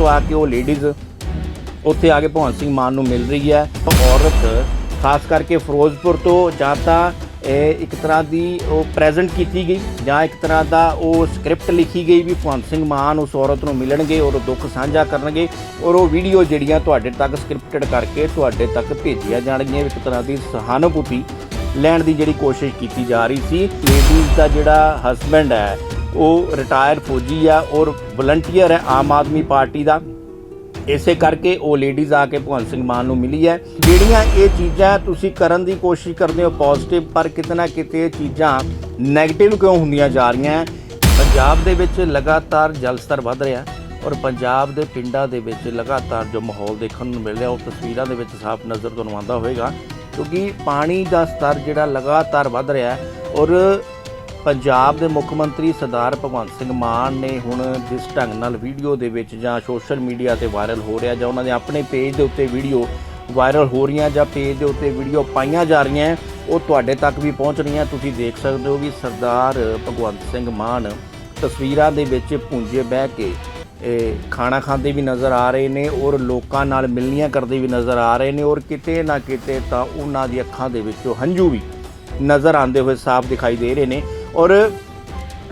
ਤੋਂ ਆ ਕੇ ਉਹ ਲੇਡੀਜ਼ ਉੱਥੇ ਆ ਕੇ ਭਗਵੰਤ ਸਿੰਘ ਮਾਨ ਨੂੰ ਮਿਲ ਰਹੀ ਹੈ। ਔਰਤ, ਖਾਸ ਕਰਕੇ ਫਿਰੋਜ਼ਪੁਰ ਤੋਂ ਜਾਂ ਤਾਂ ਇੱਕ ਤਰ੍ਹਾਂ ਦੀ ਉਹ ਪ੍ਰੈਜ਼ੈਂਟ ਕੀਤੀ ਗਈ ਜਾਂ ਇੱਕ ਤਰ੍ਹਾਂ ਦਾ ਉਹ ਸਕ੍ਰਿਪਟ ਲਿਖੀ ਗਈ ਵੀ ਭਗਵੰਤ ਸਿੰਘ ਮਾਨ ਉਸ ਔਰਤ ਨੂੰ ਮਿਲਣਗੇ ਔਰ ਉਹ ਦੁੱਖ ਸਾਂਝਾ ਕਰਨਗੇ ਔਰ ਉਹ ਵੀਡੀਓ ਜਿਹੜੀਆਂ ਤੁਹਾਡੇ ਤੱਕ ਸਕ੍ਰਿਪਟਡ ਕਰਕੇ ਤੁਹਾਡੇ ਤੱਕ ਭੇਜੀਆਂ ਜਾਣਗੀਆਂ, ਇੱਕ ਤਰ੍ਹਾਂ ਦੀ ਸਹਾਨੁਭੂਤੀ ਲੈਣ ਦੀ ਜਿਹੜੀ ਕੋਸ਼ਿਸ਼ ਕੀਤੀ ਜਾ ਰਹੀ ਸੀ। ਲੇਡੀਜ਼ ਦਾ ਜਿਹੜਾ ਹਸਬੈਂਡ ਹੈ ਉਹ ਰਿਟਾਇਰ ਫੌਜੀ ਆ, ਔਰ ਵਲੰਟੀਅਰ ਹੈ ਆਮ ਆਦਮੀ ਪਾਰਟੀ ਦਾ। ਇਸੇ ਕਰਕੇ ਉਹ ਲੇਡੀਜ਼ ਆ ਕੇ ਭਗਵੰਤ ਸਿੰਘ ਮਾਨ ਨੂੰ ਮਿਲੀ ਹੈ। ਜਿਹੜੀਆਂ ਇਹ ਚੀਜ਼ਾਂ ਤੁਸੀਂ ਕਰਨ ਦੀ ਕੋਸ਼ਿਸ਼ ਕਰਦੇ ਹੋ ਪੋਜ਼ਿਟਿਵ ਪਰ ਕਿਤੇ ਨਾ ਕਿਤੇ ਇਹ ਚੀਜ਼ਾਂ 네ਗੇਟਿਵ ਕਿਉਂ ਹੁੰਦੀਆਂ ਜਾ ਰਹੀਆਂ ਪੰਜਾਬ ਦੇ ਵਿੱਚ ਲਗਾਤਾਰ ਜਲ ਸਤਰ ਵੱਧ ਰਿਹਾ ਔਰ ਪੰਜਾਬ ਦੇ ਪਿੰਡਾਂ ਦੇ ਵਿੱਚ ਲਗਾਤਾਰ ਜੋ ਮਾਹੌਲ ਦੇਖਣ ਨੂੰ ਮਿਲ ਰਿਹਾ, ਉਹ ਤਸਵੀਰਾਂ ਦੇ ਵਿੱਚ ਸਾਫ਼ ਨਜ਼ਰ ਤੁਹਾਨੂੰ ਆਉਂਦਾ ਹੋਵੇਗਾ। ਕਿਉਂਕਿ ਪਾਣੀ ਦਾ ਸਤਰ ਜਿਹੜਾ ਲਗਾਤਾਰ ਵੱਧ ਰਿਹਾ ਔਰ ਪੰਜਾਬ ਦੇ ਮੁੱਖ ਮੰਤਰੀ ਸਰਦਾਰ ਭਗਵੰਤ ਸਿੰਘ ਮਾਨ ਨੇ ਹੁਣ ਜਿਸ ਢੰਗ ਨਾਲ ਵੀਡੀਓ ਦੇ ਵਿੱਚ ਜਾਂ ਸੋਸ਼ਲ ਮੀਡੀਆ ਤੇ ਵਾਇਰਲ ਹੋ ਰਿਹਾ ਜਾਂ ਉਹਨਾਂ ਦੇ ਆਪਣੇ ਪੇਜ ਦੇ ਉੱਤੇ ਵੀਡੀਓ ਵਾਇਰਲ ਹੋ ਰਹੀਆਂ ਜਾਂ ਪੇਜ ਦੇ ਉੱਤੇ ਵੀਡੀਓ ਪਾਈਆਂ ਜਾ ਰਹੀਆਂ, ਉਹ ਤੁਹਾਡੇ ਤੱਕ ਵੀ ਪਹੁੰਚ ਰਹੀਆਂ। ਤੁਸੀਂ ਦੇਖ ਸਕਦੇ ਹੋ ਵੀ ਸਰਦਾਰ ਭਗਵੰਤ ਸਿੰਘ ਮਾਨ ਤਸਵੀਰਾਂ ਦੇ ਵਿੱਚ ਪੁੰਜੇ ਬਹਿ ਕੇ, ਇਹ ਖਾਣਾ ਖਾਂਦੇ ਵੀ ਨਜ਼ਰ ਆ ਰਹੇ ਨੇ ਔਰ ਲੋਕਾਂ ਨਾਲ ਮਿਲਣੀਆਂ ਕਰਦੇ ਵੀ ਨਜ਼ਰ ਆ ਰਹੇ ਨੇ ਔਰ ਕਿਤੇ ਨਾ ਕਿਤੇ ਤਾਂ ਉਹਨਾਂ ਦੀ ਅੱਖਾਂ ਦੇ ਵਿੱਚੋਂ ਹੰਝੂ ਵੀ ਨਜ਼ਰ ਆਉਂਦੇ ਹੋਏ ਸਾਫ਼ ਦਿਖਾਈ ਦੇ ਰਹੇ ਨੇ। ਔਰ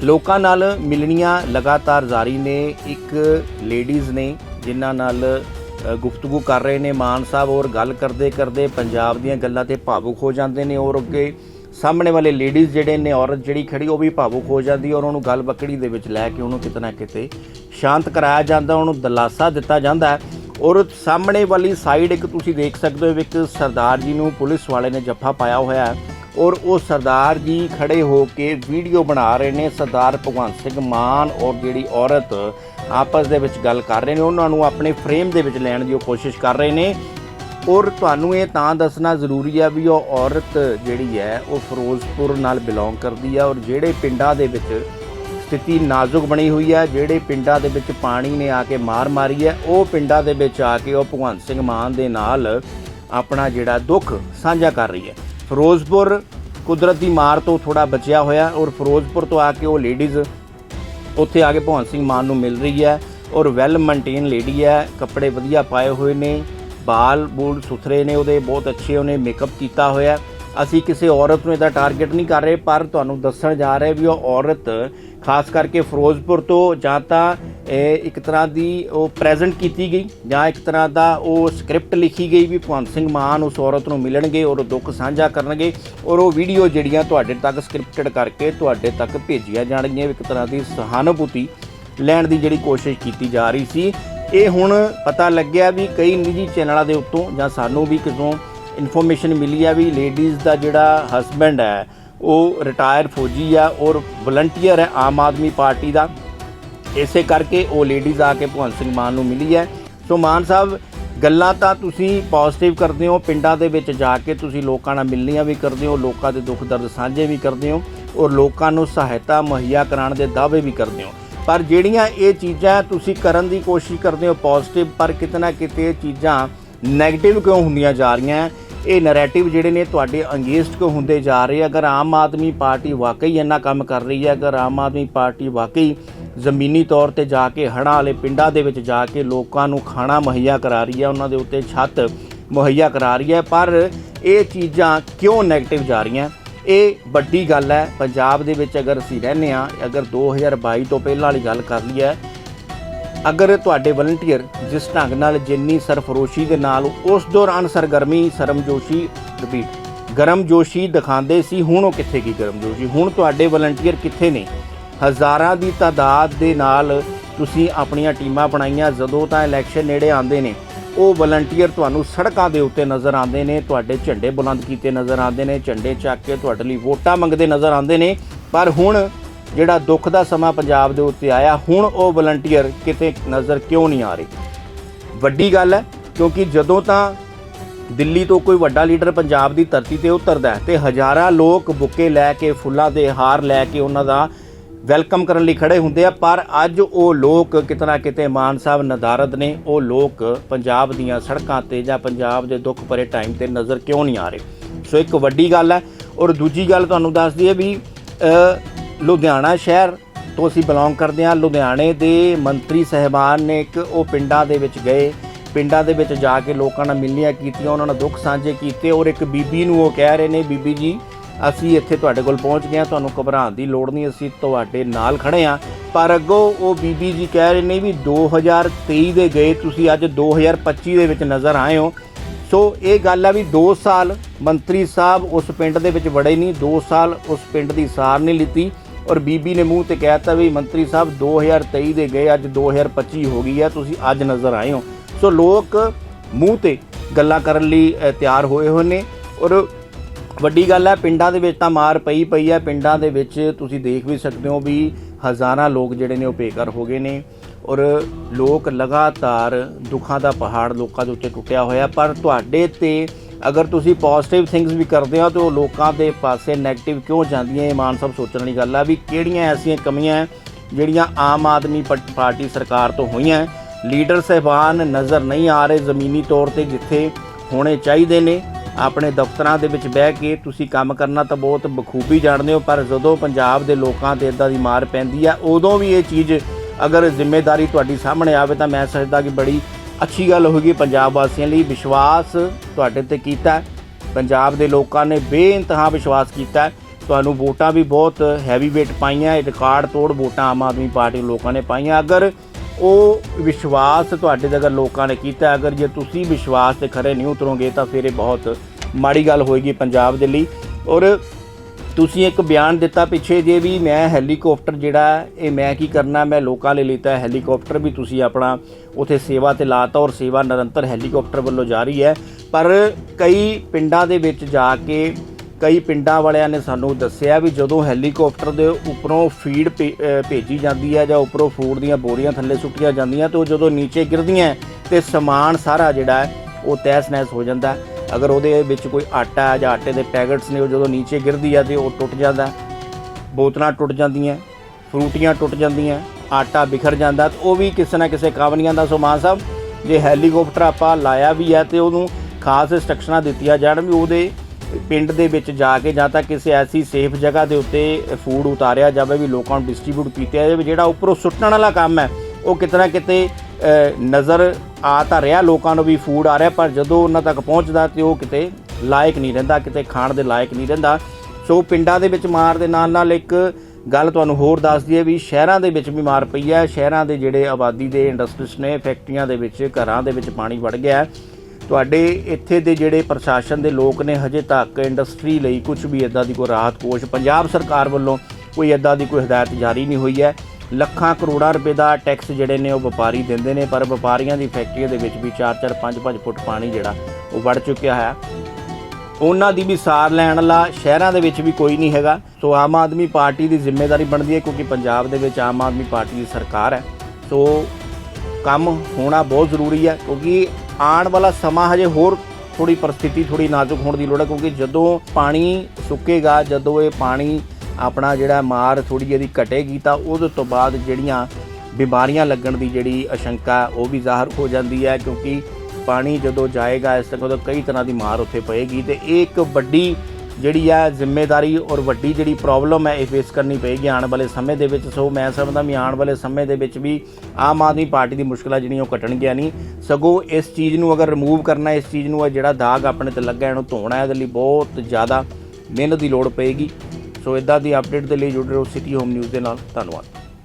ਲੋਕਾਂ ਨਾਲ ਮਿਲਣੀਆਂ ਲਗਾਤਾਰ ਜਾਰੀ ਨੇ, ਇੱਕ ਲੇਡੀਜ਼ ਨੇ, ਜਿਨ੍ਹਾਂ ਨਾਲ ਗੁਫ਼ਤਗੂ ਕਰ ਰਹੇ ਨੇ, ਮਾਨ ਸਾਹਿਬ, ਔਰ ਗੱਲ ਕਰਦੇ ਕਰਦੇ ਪੰਜਾਬ ਦੀਆਂ ਗੱਲਾਂ ਤੇ ਭਾਵੁਕ ਹੋ ਜਾਂਦੇ ਨੇ, ਔਰ ਅੱਗੇ ਸਾਹਮਣੇ ਵਾਲੇ ਲੇਡੀਜ਼ ਜਿਹੜੇ ਨੇ, ਔਰਤ ਜਿਹੜੀ ਖੜੀ, ਉਹ ਵੀ ਭਾਵੁਕ ਹੋ ਜਾਂਦੀ ਔਰ ਉਹਨੂੰ ਗੱਲ ਬੱਕੜੀ ਦੇ ਵਿੱਚ ਲੈ ਕੇ ਉਹਨੂੰ ਕਿਤੇ ਨਾ ਕਿਤੇ ਸ਼ਾਂਤ ਕਰਾਇਆ ਜਾਂਦਾ, ਉਹਨੂੰ ਦਲਾਸਾ ਦਿੱਤਾ ਜਾਂਦਾ ਹੈ। ਔਰ ਸਾਹਮਣੇ ਵਾਲੀ ਸਾਈਡ ਇੱਕ ਤੁਸੀਂ ਦੇਖ ਸਕਦੇ ਹੋ, ਇੱਕ ਸਰਦਾਰ ਜੀ ਨੂੰ ਪੁਲਿਸ ਵਾਲੇ ਨੇ ਜੱਫਾ ਪਾਇਆ ਹੋਇਆ ਹੈ। ਔਰ ਉਹ ਸਰਦਾਰ ਜੀ ਖੜੇ ਹੋ ਕੇ ਵੀਡੀਓ ਬਣਾ ਰਹੇ ਨੇ। ਸਰਦਾਰ ਭਗਵੰਤ ਸਿੰਘ ਮਾਨ ਔਰ ਜਿਹੜੀ ਔਰਤ ਆਪਸ ਦੇ ਵਿੱਚ ਗੱਲ ਕਰ ਰਹੇ ਨੇ, ਉਹਨਾਂ ਨੂੰ ਆਪਣੇ ਫਰੇਮ ਦੇ ਵਿੱਚ ਲੈਣ ਦੀ ਉਹ ਕੋਸ਼ਿਸ਼ ਕਰ ਰਹੇ ਨੇ। ਔਰ ਤੁਹਾਨੂੰ ਇਹ ਤਾਂ ਦੱਸਣਾ ਜ਼ਰੂਰੀ ਹੈ ਵੀ ਉਹ ਔਰਤ ਜਿਹੜੀ ਹੈ, ਉਹ ਫਿਰੋਜ਼ਪੁਰ ਨਾਲ ਬਿਲੋਂਗ ਕਰਦੀ ਹੈ ਔਰ ਜਿਹੜੇ ਪਿੰਡਾਂ ਦੇ ਵਿੱਚ ਸਥਿਤੀ ਨਾਜ਼ੁਕ ਬਣੀ ਹੋਈ ਹੈ ਜਿਹੜੇ ਪਿੰਡਾਂ ਦੇ ਵਿੱਚ ਪਾਣੀ ਨੇ ਆ ਕੇ ਮਾਰ ਮਾਰੀ ਹੈ ਉਹ ਪਿੰਡਾਂ ਦੇ ਵਿੱਚ ਆ ਕੇ ਉਹ ਭਗਵੰਤ ਸਿੰਘ ਮਾਨ ਦੇ ਨਾਲ ਆਪਣਾ ਜਿਹੜਾ ਦੁੱਖ ਸਾਂਝਾ ਕਰ ਰਹੀ ਹੈ। ਫਿਰੋਜ਼ਪੁਰ ਕੁਦਰਤ ਦੀ ਮਾਰ ਤੋਂ ਥੋੜਾ ਬਚਿਆ ਹੋਇਆ ਔਰ ਫਿਰੋਜ਼ਪੁਰ ਤੋਂ ਆ ਕੇ ਉਹ ਲੇਡੀਜ਼ ਉੱਥੇ ਆ ਕੇ ਭਗਵੰਤ ਸਿੰਘ ਮਾਨ ਨੂੰ ਮਿਲ ਰਹੀ ਹੈ ਔਰ ਵੈਲ ਮੇਨਟੇਨ ਲੇਡੀ ਹੈ, ਕੱਪੜੇ ਵਧੀਆ ਪਾਏ ਹੋਏ ਨੇ, ਬਾਲ ਬੂਲ ਸੁਥਰੇ ਨੇ, ਉਹਦੇ ਬਹੁਤ ਅੱਛੇ ਉਹਨੇ ਮੇਕਅਪ ਕੀਤਾ ਹੋਇਆ ਅਸੀਂ ਕਿਸੇ ਔਰਤ ਨੂੰ ਇਹਦਾ ਟਾਰਗੇਟ ਨਹੀਂ ਕਰ ਰਹੇ, ਪਰ ਤੁਹਾਨੂੰ ਦੱਸਣ ਜਾ ਰਹੇ ਵੀ ਉਹ ਔਰਤ ਖਾਸ ਕਰਕੇ ਫਿਰੋਜ਼ਪੁਰ ਤੋਂ ਜਾਂ ਤਾਂ, ਇਹ ਇੱਕ ਤਰ੍ਹਾਂ ਦੀ ਉਹ ਪ੍ਰੈਜ਼ੈਂਟ ਕੀਤੀ ਗਈ, ਜਾਂ ਇੱਕ ਤਰ੍ਹਾਂ ਦਾ ਉਹ ਸਕ੍ਰਿਪਟ ਲਿਖੀ ਗਈ ਵੀ ਭਗਵੰਤ ਸਿੰਘ ਮਾਨ ਉਸ ਔਰਤ ਨੂੰ ਮਿਲਣਗੇ ਔਰ ਉਹ ਦੁੱਖ ਸਾਂਝਾ ਕਰਨਗੇ ਔਰ ਉਹ ਵੀਡੀਓ ਜਿਹੜੀਆਂ ਤੁਹਾਡੇ ਤੱਕ ਸਕ੍ਰਿਪਟਡ ਕਰਕੇ ਤੁਹਾਡੇ ਤੱਕ ਭੇਜੀਆਂ ਜਾਣਗੀਆਂ ਇੱਕ ਤਰ੍ਹਾਂ ਦੀ ਸਹਾਨੁਭੂਤੀ ਲੈਣ ਦੀ ਜਿਹੜੀ ਕੋਸ਼ਿਸ਼ ਕੀਤੀ ਜਾ ਰਹੀ ਸੀ। ਇਹ ਹੁਣ ਪਤਾ ਲੱਗਿਆ ਵੀ ਕਈ ਨਿੱਜੀ ਚੈਨਲਾਂ ਦੇ ਉੱਤੋਂ ਜਾਂ ਸਾਨੂੰ ਵੀ ਕਿਤੋਂ ਇਨਫੋਰਮੇਸ਼ਨ ਮਿਲੀ ਆ ਵੀ ਲੇਡੀਜ਼ ਦਾ ਜਿਹੜਾ ਹਸਬੈਂਡ ਹੈ ਉਹ ਰਿਟਾਇਰ ਫੌਜੀ ਆ, ਔਰ ਵਲੰਟੀਅਰ ਹੈ ਆਮ ਆਦਮੀ ਪਾਰਟੀ ਦਾ। ਇਸੇ ਕਰਕੇ ਉਹ ਲੇਡੀਜ਼ ਆ ਕੇ ਭਗਵੰਤ ਸਿੰਘ ਮਾਨ ਨੂੰ ਮਿਲੀ ਹੈ। ਸੋ ਮਾਨ ਸਾਹਿਬ, ਗੱਲਾਂ ਤਾਂ ਤੁਸੀਂ ਪੋਜ਼ਿਟਿਵ ਕਰਦੇ ਹੋ, ਪਿੰਡਾਂ ਦੇ ਵਿੱਚ ਜਾ ਕੇ ਤੁਸੀਂ ਲੋਕਾਂ ਨਾਲ ਮਿਲਣੀਆਂ ਵੀ ਕਰਦੇ ਹੋ, ਲੋਕਾਂ ਦੇ ਦੁੱਖ ਦਰਦ ਸਾਂਝੇ ਵੀ ਕਰਦੇ ਹੋ, ਔਰ ਲੋਕਾਂ ਨੂੰ ਸਹਾਇਤਾ ਮੁਹੱਈਆ ਕਰਾਉਣ ਦੇ ਦਾਅਵੇ ਵੀ ਕਰਦੇ ਹੋ। ਪਰ ਜਿਹੜੀਆਂ ਇਹ ਚੀਜ਼ਾਂ ਤੁਸੀਂ ਕਰਨ ਦੀ ਕੋਸ਼ਿਸ਼ ਕਰਦੇ ਹੋ ਪੋਜ਼ਿਟਿਵ ਪਰ ਕਿਤੇ ਨਾ ਕਿਤੇ ਇਹ ਚੀਜ਼ਾਂ ਨੈਗੇਟਿਵ ਕਿਉਂ ਹੁੰਦੀਆਂ ਜਾ ਰਹੀਆਂ? ਇਹ ਨੈਰੇਟਿਵ ਜਿਹੜੇ ਨੇ ਤੁਹਾਡੇ ਅੰਗੇਸਟ ਕਿਉਂ ਹੁੰਦੇ ਜਾ ਰਹੇ ਅਗਰ ਆਮ ਆਦਮੀ ਪਾਰਟੀ ਵਾਕਈ ਇੰਨਾ ਕੰਮ ਕਰ ਰਹੀ ਹੈ, ਅਗਰ ਆਮ ਆਦਮੀ ਪਾਰਟੀ ਵਾਕਈ ਜ਼ਮੀਨੀ ਤੌਰ ਤੇ ਜਾ ਕੇ ਹੜ੍ਹਾਂ ਵਾਲੇ ਪਿੰਡਾਂ ਦੇ ਵਿੱਚ ਜਾ ਕੇ ਲੋਕਾਂ ਨੂੰ ਖਾਣਾ ਮੁਹੱਈਆ ਕਰਾ ਰਹੀ ਹੈ, ਉਹਨਾਂ ਦੇ ਉੱਤੇ ਛੱਤ ਮੁਹੱਈਆ ਕਰਾ ਰਹੀ ਹੈ, ਪਰ ਇਹ ਚੀਜ਼ਾਂ ਕਿਉਂ 네ਗੇਟਿਵ ਜਾ ਰਹੀਆਂ? ਇਹ ਵੱਡੀ ਗੱਲ ਹੈ, ਪੰਜਾਬ ਦੇ ਵਿੱਚ ਅਗਰ ਅਸੀਂ ਰਹਿੰਦੇ ਹਾਂ, ਅਗਰ 2022 ਤੋਂ ਪਹਿਲਾਂ ਵਾਲੀ ਗੱਲ ਕਰ ਲਈਏ ਅਗਰ ਤੁਹਾਡੇ ਵਲੰਟੀਅਰ ਜਿਸ ਢੰਗ ਨਾਲ ਜਿੰਨੀ ਸਰਫਰੋਸ਼ੀ ਦੇ ਨਾਲ ਉਸ ਦੌਰਾਨ ਸਰਗਰਮੀ, ਸਰਮਜੋਸ਼ੀ ਰਿਪੀਟ ਗਰਮਜੋਸ਼ੀ ਦਿਖਾਉਂਦੇ ਸੀ, ਹੁਣ ਉਹ ਕਿੱਥੇ ਗਈ ਗਰਮਜੋਸ਼ੀ ਹੁਣ ਤੁਹਾਡੇ ਵਲੰਟੀਅਰ ਕਿੱਥੇ ਨੇ? ਹਜ਼ਾਰਾਂ ਦੀ ਤਾਦਾਦ ਦੇ ਨਾਲ ਤੁਸੀਂ ਆਪਣੀਆਂ ਟੀਮਾਂ ਬਣਾਈਆਂ, ਜਦੋਂ ਤਾਂ ਇਲੈਕਸ਼ਨ ਨੇੜੇ ਆਉਂਦੇ ਨੇ, ਉਹ ਵਲੰਟੀਅਰ ਤੁਹਾਨੂੰ ਸੜਕਾਂ ਦੇ ਉੱਤੇ ਨਜ਼ਰ ਆਉਂਦੇ ਨੇ, ਤੁਹਾਡੇ ਝੰਡੇ ਬੁਲੰਦ ਕੀਤੇ ਨਜ਼ਰ ਆਉਂਦੇ ਨੇ, ਝੰਡੇ ਚੱਕ ਕੇ ਤੁਹਾਡੇ ਲਈ ਵੋਟਾਂ ਮੰਗਦੇ ਨਜ਼ਰ ਆਉਂਦੇ ਨੇ, ਪਰ ਹੁਣ ਜਿਹੜਾ ਦੁੱਖ ਦਾ ਸਮਾਂ ਪੰਜਾਬ ਦੇ ਉੱਤੇ ਆਇਆ, ਹੁਣ ਉਹ ਵਲੰਟੀਅਰ ਕਿਤੇ ਨਜ਼ਰ ਕਿਉਂ ਨਹੀਂ ਆ ਰਹੇ? ਵੱਡੀ ਗੱਲ ਹੈ, ਕਿਉਂਕਿ ਜਦੋਂ ਤਾਂ ਦਿੱਲੀ ਤੋਂ ਕੋਈ ਵੱਡਾ ਲੀਡਰ ਪੰਜਾਬ ਦੀ ਧਰਤੀ ਤੇ ਉਤਰਦਾ ਹੈ ਤੇ ਹਜ਼ਾਰਾਂ ਲੋਕ ਬੁੱਕੇ ਲੈ ਕੇ, ਫੁੱਲਾਂ ਦੇ ਹਾਰ ਲੈ ਕੇ ਉਹਨਾਂ ਦਾ ਵੈਲਕਮ ਕਰਨ ਲਈ ਖੜੇ ਹੁੰਦੇ ਆ, ਪਰ ਅੱਜ ਉਹ ਲੋਕ ਕਿਤਨਾ ਕਿਤੇ ਮਾਨ ਸਾਹਿਬ ਨਦਾਰਦ ਨੇ, ਉਹ ਲੋਕ ਪੰਜਾਬ ਦੀਆਂ ਸੜਕਾਂ ਤੇ ਜਾਂ ਪੰਜਾਬ ਦੇ ਦੁੱਖ ਭਰੇ ਟਾਈਮ ਤੇ ਨਜ਼ਰ ਕਿਉਂ ਨਹੀਂ ਆ ਰਹੇ? ਸੋ ਇੱਕ ਵੱਡੀ ਗੱਲ ਹੈ, ਔਰ ਦੂਜੀ ਗੱਲ ਤੁਹਾਨੂੰ ਦੱਸ ਦਈਏ ਵੀ ਲੁਧਿਆਣਾ ਸ਼ਹਿਰ ਤੋਂ ਅਸੀਂ ਬਿਲੋਂਗ ਕਰਦੇ ਹਾਂ। ਲੁਧਿਆਣੇ ਦੇ ਮੰਤਰੀ ਸਹਿਬਾਨ ਨੇ ਇੱਕ, ਉਹ ਪਿੰਡਾਂ ਦੇ ਵਿੱਚ ਗਏ। ਪਿੰਡਾਂ ਦੇ ਵਿੱਚ ਜਾ ਕੇ ਲੋਕਾਂ ਨਾਲ ਮਿਲਣੀਆਂ ਕੀਤੀਆਂ, ਉਹਨਾਂ ਨਾਲ ਦੁੱਖ ਸਾਂਝੇ ਕੀਤੇ ਔਰ ਇੱਕ ਬੀਬੀ ਨੂੰ ਉਹ ਕਹਿ ਰਹੇ ਨੇ, ਬੀਬੀ ਜੀ, ਅਸੀਂ ਇੱਥੇ ਤੁਹਾਡੇ ਕੋਲ ਪਹੁੰਚ ਗਏ ਹਾਂ, ਤੁਹਾਨੂੰ ਘਬਰਾਉਣ ਦੀ ਲੋੜ ਨਹੀਂ, ਅਸੀਂ ਤੁਹਾਡੇ ਨਾਲ ਖੜੇ ਹਾਂ। ਪਰ ਅੱਗੋਂ ਉਹ ਬੀਬੀ ਜੀ ਕਹਿ ਰਹੇ ਨੇ ਵੀ 2023 ਦੇ ਗਏ, ਤੁਸੀਂ ਅੱਜ 2025 ਦੇ ਵਿੱਚ ਨਜ਼ਰ ਆਏ ਹੋ। ਸੋ ਇਹ ਗੱਲ ਆ ਵੀ 2 ਸਾਲ ਮੰਤਰੀ ਸਾਹਿਬ ਉਸ ਪਿੰਡ ਦੇ ਵਿੱਚ ਵੜੇ ਨਹੀਂ 2 ਸਾਲ ਉਸ ਪਿੰਡ ਦੀ ਸਾਰ ਨਹੀਂ ਲਿੱਤੀ। ਔਰ ਬੀਬੀ ਨੇ ਮੂੰਹ ਤੇ ਕਹਿਤਾ ਵੀ ਮੰਤਰੀ ਸਾਹਿਬ 2023 ਦੇ ਗਏ, ਅੱਜ 2025 ਹੋ ਗਈ ਹੈ, ਤੁਸੀਂ ਅੱਜ ਨਜ਼ਰ ਆਏ ਹੋ। ਸੋ ਲੋਕ ਮੂੰਹ ਤੇ ਗੱਲਾਂ ਕਰਨ ਲਈ ਤਿਆਰ ਹੋਏ ਹੋਏ ਨੇ। ਔਰ ਵੱਡੀ ਗੱਲ ਹੈ, ਪਿੰਡਾਂ ਦੇ ਵਿੱਚ ਤਾਂ ਮਾਰ ਪਈ ਪਈ ਹੈ। ਪਿੰਡਾਂ ਦੇ ਵਿੱਚ ਤੁਸੀਂ ਦੇਖ ਵੀ ਸਕਦੇ ਹੋ ਵੀ ਹਜ਼ਾਰਾਂ ਲੋਕ ਜਿਹੜੇ ਨੇ ਉਹ ਬੇਘਰ ਹੋ ਗਏ ਨੇ। ਔਰ ਲੋਕ ਲਗਾਤਾਰ ਦੁੱਖਾਂ ਦਾ ਪਹਾੜ ਲੋਕਾਂ ਦੇ ਉੱਤੇ ਟੁੱਟਿਆ ਹੋਇਆ ਪਰ ਤੁਹਾਡੇ ਤੇ ਅਗਰ ਤੁਸੀਂ ਪੋਜ਼ਿਟਿਵ ਥਿੰਗਸ ਵੀ ਕਰਦੇ ਹੋ, ਤਾਂ ਉਹ ਲੋਕਾਂ ਦੇ ਪਾਸੇ 네ਗੇਟਿਵ ਕਿਉਂ ਜਾਂਦੀਆਂ, ਇਹ ਮਾਨ ਸਾਹਿਬ ਸੋਚਣ ਵਾਲੀ ਗੱਲ ਆ ਵੀ ਕਿਹੜੀਆਂ ਐਸੀਆਂ ਕਮੀਆਂ ਜਿਹੜੀਆਂ ਆਮ ਆਦਮੀ ਪ- ਪਾਰਟੀ ਸਰਕਾਰ ਤੋਂ ਹੋਈਆਂ ਲੀਡਰ ਸਹਿਬਾਨ ਨਜ਼ਰ ਨਹੀਂ ਆ ਰਹੇ ਜ਼ਮੀਨੀ ਤੌਰ ਤੇ ਜਿੱਥੇ ਹੋਣੇ ਚਾਹੀਦੇ ਨੇ। ਆਪਣੇ ਦਫ਼ਤਰਾਂ ਦੇ ਵਿੱਚ ਬਹਿ ਕੇ ਤੁਸੀਂ ਕੰਮ ਕਰਨਾ ਤਾਂ ਬਹੁਤ ਬਖੂਬੀ ਜਾਣਦੇ ਹੋ, ਪਰ ਜਦੋਂ ਪੰਜਾਬ ਦੇ ਲੋਕਾਂ ਤੇ ਇਦਾਂ ਦੀ ਮਾਰ ਪੈਂਦੀ ਆ, ਉਦੋਂ ਵੀ ਇਹ ਚੀਜ਼ ਅਗਰ ਜ਼ਿੰਮੇਵਾਰੀ ਤੁਹਾਡੀ ਸਾਹਮਣੇ ਆਵੇ ਤਾਂ ਮੈਂ ਸਮਝਦਾ ਕਿ ਬੜੀ ਅੱਛੀ ਗੱਲ ਹੋਗੀ ਪੰਜਾਬ ਵਾਸੀਆਂ ਲਈ ਵਿਸ਼ਵਾਸ ਤੁਹਾਡੇ ਤੇ ਕੀਤਾ ਪੰਜਾਬ ਦੇ ਲੋਕਾਂ ਨੇ ਬੇਇੰਤਹਾ ਵਿਸ਼ਵਾਸ ਕੀਤਾ ਤੁਹਾਨੂੰ ਵੋਟਾਂ ਵੀ ਬਹੁਤ ਹੈਵੀ ਵੇਟ ਪਾਈਆਂ ਰਿਕਾਰਡ ਤੋੜ ਵੋਟਾਂ ਆਮ ਆਦਮੀ ਪਾਰਟੀ ਲੋਕਾਂ ਨੇ ਪਾਈਆਂ। ਅਗਰ ਉਹ ਵਿਸ਼ਵਾਸ ਤੁਹਾਡੇ ਤੇ ਅਗਰ ਲੋਕਾਂ ਨੇ ਕੀਤਾ ਅਗਰ ਜੇ ਤੁਸੀਂ ਵਿਸ਼ਵਾਸ ਤੇ ਖਰੇ ਨਹੀਂ ਉਤਰੋਗੇ, ਤਾਂ ਫਿਰ ਇਹ ਬਹੁਤ ਮਾੜੀ ਗੱਲ ਹੋਏਗੀ ਪੰਜਾਬ ਦੇ ਲਈ। ਔਰ ਤੁਸੀਂ ਇੱਕ ਬਿਆਨ ਦਿੱਤਾ ਪਿੱਛੇ ਜੇ ਵੀ ਮੈਂ ਹੈਲੀਕਾਪਟਰ ਜਿਹੜਾ, ਇਹ ਮੈਂ ਕੀ ਕਰਨਾ, ਮੈਂ ਲੋਕਾਂ ਲਈ ਲਿੱਤਾ ਹੈ ਹੈਲੀਕਾਪਟਰ ਵੀ ਤੁਸੀਂ ਆਪਣਾ ਉਥੇ ਸੇਵਾ ਤੇ ਲਾਤਾ ਔਰ ਸੇਵਾ ਨਿਰੰਤਰ ਹੈਲੀਕਾਪਟਰ ਵੱਲੋਂ ਜਾਰੀ ਹੈ ਪਰ ਕਈ ਪਿੰਡਾਂ ਦੇ ਵਿੱਚ ਜਾ ਕੇ, ਕਈ ਪਿੰਡਾਂ ਵਾਲਿਆਂ ਨੇ ਸਾਨੂੰ ਦੱਸਿਆ ਵੀ ਜਦੋਂ ਹੈਲੀਕਾਪਟਰ ਦੇ ਉੱਪਰੋਂ ਫੀਡ ਭੇ- ਭੇਜੀ ਜਾਂਦੀ ਹੈ ਜਾਂ ਉੱਪਰੋਂ ਫੂਡ ਦੀਆਂ ਬੋਰੀਆਂ ਥੱਲੇ ਸੁੱਟੀਆਂ ਜਾਂਦੀਆਂ, ਤੇ ਉਹ ਜਦੋਂ ਨੀਚੇ ਗਿਰਦੀਆਂ ਤੇ ਸਮਾਨ ਸਾਰਾ ਜਿਹੜਾ ਉਹ ਤਹਿਸ ਨਹਿਸ ਹੋ ਜਾਂਦਾ ਹੈ। ਅਗਰ ਉਹਦੇ ਵਿੱਚ ਕੋਈ ਆਟਾ ਜਾਂ ਆਟੇ ਦੇ ਪੈਕੇਟਸ ਨੇ ਉਹ ਜਦੋਂ ਨੀਚੇ ਗਿਰਦੀ ਆ ਤੇ ਉਹ ਟੁੱਟ ਜਾਂਦਾ, ਬੋਤਲਾਂ ਟੁੱਟ ਜਾਂਦੀਆਂ, ਫਰੂਟੀਆਂ ਟੁੱਟ ਜਾਂਦੀਆਂ, ਆਟਾ ਬਿਖਰ ਜਾਂਦਾ, ਤੇ ਉਹ ਵੀ ਕਿਸੇ ਨਾ ਕਿਸੇ ਕਾਵਨੀਆਂ ਦਾ ਸਮਾਨ ਸਾਹਿਬ ਜੇ ਹੈਲੀਕਾਪਟਰ ਆਪਾਂ ਲਾਇਆ ਵੀ ਹੈ ਤੇ ਉਹਨੂੰ ਖਾਸ ਇੰਸਟਰਕਸ਼ਨਾਂ ਦਿੱਤੀਆਂ ਜਾਣ ਵੀ ਉਹਦੇ ਪਿੰਡ ਦੇ ਵਿੱਚ ਜਾ ਕੇ ਜਾਂ ਤਾਂ ਕਿਸੇ ਐਸੀ ਸੇਫ ਜਗ੍ਹਾ ਦੇ ਉੱਤੇ ਫੂਡ ਉਤਾਰਿਆ ਜਾਵੇ ਵੀ ਲੋਕਾਂ ਨੂੰ ਡਿਸਟ੍ਰੀਬਿਊਟ ਕੀਤਾ ਜਾਵੇ, ਜਿਹੜਾ ਉੱਪਰੋਂ ਸੁੱਟਣ ਵਾਲਾ ਕੰਮ ਹੈ, ਉਹ ਕਿਤੇ ਨਾ ਕਿਤੇ ਨਜ਼ਰ ਆ ਤਾਂ ਰਿਹਾ, ਲੋਕਾਂ ਨੂੰ ਵੀ ਫੂਡ ਆ ਰਿਹਾ, ਪਰ ਜਦੋਂ ਉਹਨਾਂ ਤੱਕ ਪਹੁੰਚਦਾ ਤੇ ਉਹ ਕਿਤੇ ਲਾਇਕ ਨਹੀਂ ਰਹਿੰਦਾ, ਕਿਤੇ ਖਾਣ ਦੇ ਲਾਇਕ ਨਹੀਂ ਰਹਿੰਦਾ। ਸੋ ਪਿੰਡਾਂ ਦੇ ਵਿੱਚ ਮਾਰ ਦੇ ਨਾਲ ਨਾਲ ਇੱਕ ਗੱਲ ਤੁਹਾਨੂੰ ਹੋਰ ਦੱਸ ਦਈਏ ਵੀ ਸ਼ਹਿਰਾਂ ਦੇ ਵਿੱਚ ਵੀ ਮਾਰ ਪਈ ਹੈ। ਸ਼ਹਿਰਾਂ ਦੇ ਜਿਹੜੇ ਆਬਾਦੀ ਦੇ ਇੰਡਸਟਰੀਜ਼ ਨੇ ਫੈਕਟਰੀਆਂ ਦੇ ਵਿੱਚ, ਘਰਾਂ ਦੇ ਵਿੱਚ ਪਾਣੀ ਵੜ ਗਿਆ ਤੁਹਾਡੇ ਇੱਥੇ ਦੇ ਜਿਹੜੇ ਪ੍ਰਸ਼ਾਸਨ ਦੇ ਲੋਕ ਨੇ, ਹਜੇ ਤੱਕ ਇੰਡਸਟਰੀ ਲਈ ਕੁਝ ਵੀ ਇਦਾਂ ਦੀ ਕੋਈ ਰਾਹਤ ਕੋਸ਼ ਪੰਜਾਬ ਸਰਕਾਰ ਵੱਲੋਂ ਕੋਈ ਇਦਾਂ ਦੀ ਕੋਈ ਹਦਾਇਤ ਜਾਰੀ ਨਹੀਂ ਹੋਈ ਹੈ। ਲੱਖਾਂ ਕਰੋੜਾਂ ਰੁਪਏ ਦਾ ਟੈਕਸ ਜਿਹੜੇ ਨੇ ਉਹ ਵਪਾਰੀ ਦਿੰਦੇ ਨੇ, ਪਰ ਵਪਾਰੀਆਂ ਦੀ ਫੈਕਟਰੀਆਂ ਦੇ ਵਿੱਚ ਵੀ 4-4 5-5 ਫੁੱਟ ਪਾਣੀ ਜਿਹੜਾ ਉਹ ਵੜ ਚੁੱਕਿਆ ਹੈ। ਉਹਨਾਂ ਦੀ ਵੀ ਸਾਰ ਲੈਣ ਵਾਲਾ ਸ਼ਹਿਰਾਂ ਦੇ ਵਿੱਚ ਵੀ ਕੋਈ ਨਹੀਂ ਹੈਗਾ। ਸੋ ਆਮ ਆਦਮੀ ਪਾਰਟੀ ਦੀ ਜ਼ਿੰਮੇਵਾਰੀ ਬਣਦੀ ਹੈ ਕਿਉਂਕਿ ਪੰਜਾਬ ਦੇ ਵਿੱਚ ਆਮ ਆਦਮੀ ਪਾਰਟੀ ਦੀ ਸਰਕਾਰ ਹੈ। ਸੋ ਕੰਮ ਹੋਣਾ ਬਹੁਤ ਜ਼ਰੂਰੀ ਹੈ ਕਿਉਂਕਿ ਆਉਣ ਵਾਲਾ ਸਮਾਂ ਹਜੇ ਹੋਰ ਥੋੜੀ ਪਰਿਸਥਿਤੀ ਥੋੜੀ ਨਾਜ਼ੁਕ ਹੋਣ ਦੀ ਲੋੜ ਹੈ ਕਿਉਂਕਿ ਜਦੋਂ ਪਾਣੀ ਸੁੱਕੇਗਾ, ਜਦੋਂ ਇਹ ਪਾਣੀ ਆਪਣਾ ਜਿਹੜਾ ਮਾਰ ਥੋੜੀ ਜਿਹੀ ਘਟੇਗੀ ਤਾਂ ਉਹਦੇ ਤੋਂ ਬਾਅਦ ਜਿਹੜੀਆਂ ਬਿਮਾਰੀਆਂ ਲੱਗਣ ਦੀ ਜਿਹੜੀ ਆਸ਼ੰਕਾ ਉਹ ਵੀ ਜ਼ਾਹਰ ਹੋ ਜਾਂਦੀ ਹੈ ਕਿਉਂਕਿ ਪਾਣੀ ਜਦੋਂ ਜਾਏਗਾ ਇਸ ਤੱਕ ਉਦੋਂ ਕਈ ਤਰ੍ਹਾਂ ਦੀ ਮਾਰ ਉੱਥੇ ਪਏਗੀ ਤੇ ਇਹ ਇੱਕ ਵੱਡੀ ਜਿਹੜੀ ਹੈ ਜ਼ਿੰਮੇਵਾਰੀ ਔਰ ਵੱਡੀ ਜਿਹੜੀ ਪ੍ਰੋਬਲਮ ਹੈ ਇਹ ਫੇਸ ਕਰਨੀ ਪਏਗੀ ਆਉਣ ਵਾਲੇ ਸਮੇਂ ਦੇ ਵਿੱਚ। ਸੋ ਮੈਂ ਸਮਝਦਾ ਵੀ ਆਉਣ ਵਾਲੇ ਸਮੇਂ ਦੇ ਵਿੱਚ ਵੀ ਆਮ ਆਦਮੀ ਪਾਰਟੀ ਦੀ ਮੁਸ਼ਕਲਾਂ ਜਿਹੜੀਆਂ ਉਹ ਘਟਣਗੀਆਂ ਨਹੀਂ। ਸਗੋਂ ਇਸ ਚੀਜ਼ ਨੂੰ ਅਗਰ ਰਿਮੂਵ ਕਰਨਾ, ਇਸ ਚੀਜ਼ ਨੂੰ ਜਿਹੜਾ ਦਾਗ ਆਪਣੇ ਤੇ ਲੱਗਾ, ਇਹਨੂੰ ਧੋਣਾ, ਇਹਦੇ ਲਈ ਬਹੁਤ ਜ਼ਿਆਦਾ ਮਿਹਨਤ ਦੀ ਲੋੜ ਪਏਗੀ। ਸੋ ਇਦਾਂ ਦੀ ਅਪਡੇਟ ਦੇ ਲਈ ਜੁੜੇ ਰਹੋ ਸਿਟੀ ਹੋਮ ਨਿਊਜ਼ ਦੇ ਨਾਲ। ਧੰਨਵਾਦ।